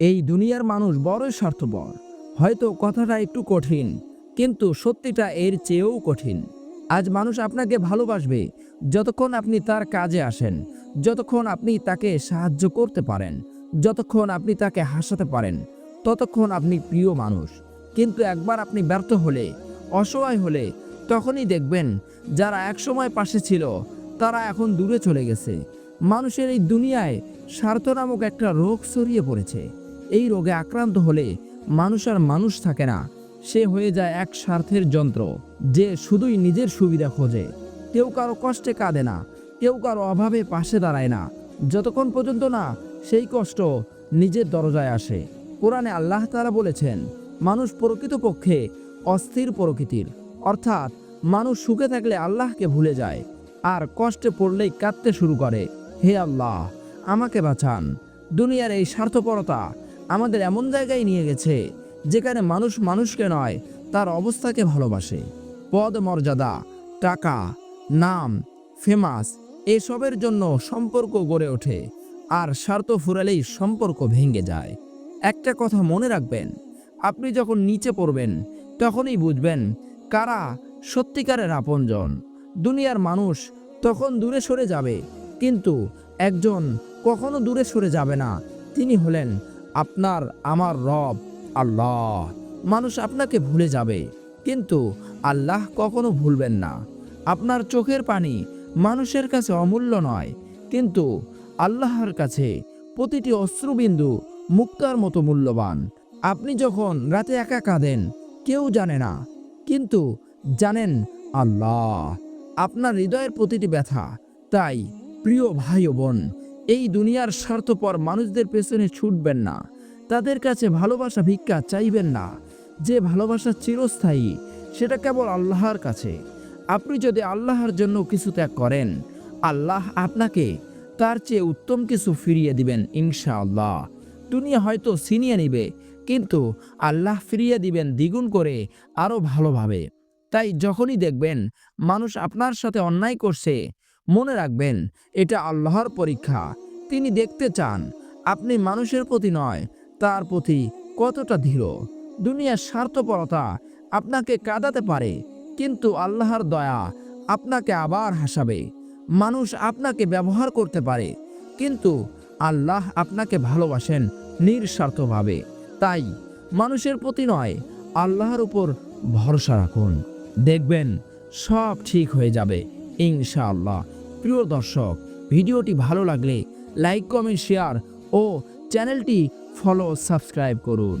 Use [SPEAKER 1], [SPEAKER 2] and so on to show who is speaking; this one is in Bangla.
[SPEAKER 1] এই দুনিয়ার মানুষ বড়ই স্বার্থপর। হয়তো কথাটা একটু কঠিন, কিন্তু সত্যিটা এর চেয়েও কঠিন। আজ মানুষ আপনাকে ভালোবাসবে যতক্ষণ আপনি তার কাজে আসেন, যতক্ষণ আপনি তাকে সাহায্য করতে পারেন, যতক্ষণ আপনি তাকে হাসাতে পারেন, ততক্ষণ আপনি প্রিয় মানুষ। কিন্তু একবার আপনি ব্যর্থ হলে, অসহায় হলে, তখনই দেখবেন যারা একসময় পাশে ছিল, তারা এখন দূরে চলে গেছে। মানুষের এই দুনিয়ায় স্বার্থ নামক একটা রোগ ছড়িয়ে পড়েছে। এই রোগে আক্রান্ত হলে মানুষ আর মানুষ থাকে না। সে হয়ে যায় এক স্বার্থের যন্ত্র, যে শুধুই নিজের সুবিধা খোঁজে। কেউ কারও কষ্টে কাঁদে না, কেউ কারও অভাবে পাশে দাঁড়ায় না। যতক্ষণ পর্যন্ত না সেই কষ্ট নিজের দরজায় আসে। কোরআনে আল্লাহ তারা বলেছেন, মানুষ প্রকৃতপক্ষে অস্থির প্রকৃতির, অর্থাৎ মানুষ সুখে থাকলে আল্লাহকে ভুলে যায়, আর কষ্টে পড়লেই কাঁদতে শুরু করে। হে আল্লাহ, আমাকে বাঁচান। দুনিয়ার এই স্বার্থপরতা আমাদের এমন জায়গায় নিয়ে গেছে যেখানে মানুষ মানুষকে নয়, তার অবস্থাকে ভালোবাসে। পদ, মর্যাদা, টাকা, নাম, ফেমাস, এসবের জন্য সম্পর্ক গড়ে ওঠে আর স্বার্থ ফুরালেই সম্পর্ক ভেঙে যায়। একটা কথা মনে রাখবেন, আপনি যখন নিচে পড়বেন, তখনই বুঝবেন কারা সত্যিকারের আপনজন। দুনিয়ার মানুষ তখন দূরে সরে যাবে, কিন্তু একজন কখনো দূরে সরে যাবে না। তিনি হলেন আপনার, আমার রব আল্লাহ। মানুষ আপনাকে ভুলে যাবে, কিন্তু আল্লাহ কখনো ভুলবেন না। আপনার চোখের পানি মানুষের কাছে অমূল্য নয়, কিন্তু আল্লাহর কাছে প্রতিটি অশ্রুবিন্দু মুক্তার মতো মূল্যবান। আপনি যখন রাতে একা কাঁদেন, কেউ জানে না, কিন্তু জানেন আল্লাহ। আপনার হৃদয়ের প্রতিটি ব্যথা, তাই প্রিয় ভাই বোন এই দুনিয়ার স্বার্থপর মানুষদের পেছনে ছুটবেন না। তাদের কাছে ভালোবাসা ভিক্ষা চাইবেন না। যে ভালোবাসা চিরস্থায়ী, সেটা কেবল আল্লাহর কাছে। আপনি যদি আল্লাহর জন্য কিছু ত্যাগ করেন, আল্লাহ আপনাকে তার চেয়ে উত্তম কিছু ফিরিয়ে দিবেন ইনশাআল্লাহ। দুনিয়া হয়তো ছিনিয়ে নিবে, কিন্তু আল্লাহ ফিরিয়ে দিবেন দ্বিগুণ করে আরও ভালোভাবে। তাই যখনই দেখবেন মানুষ আপনার সাথে অন্যায় করছে মনে রাখবেন, এটা আল্লাহর পরীক্ষা। তিনি দেখতে চান, আপনি মানুষের প্রতি নয়, তার প্রতি কতটা ধীর। দুনিয়ার স্বার্থপরতা আপনাকে কাঁদাতে পারে, কিন্তু আল্লাহর দয়া আপনাকে আবার হাসাবে। মানুষ আপনাকে ব্যবহার করতে পারে, কিন্তু আল্লাহ আপনাকে ভালোবাসেন নিঃস্বার্থভাবে। তাই মানুষের প্রতি নয়, আল্লাহর উপর ভরসা রাখুন। দেখবেন, সব ঠিক হয়ে যাবে, ইনশাআল্লাহ। প্রিয় দর্শক ভিডিওটি ভালো লাগলে লাইক কমেন্ট শেয়ার ও চ্যানেলটি ফলো সাবস্ক্রাইব করুন।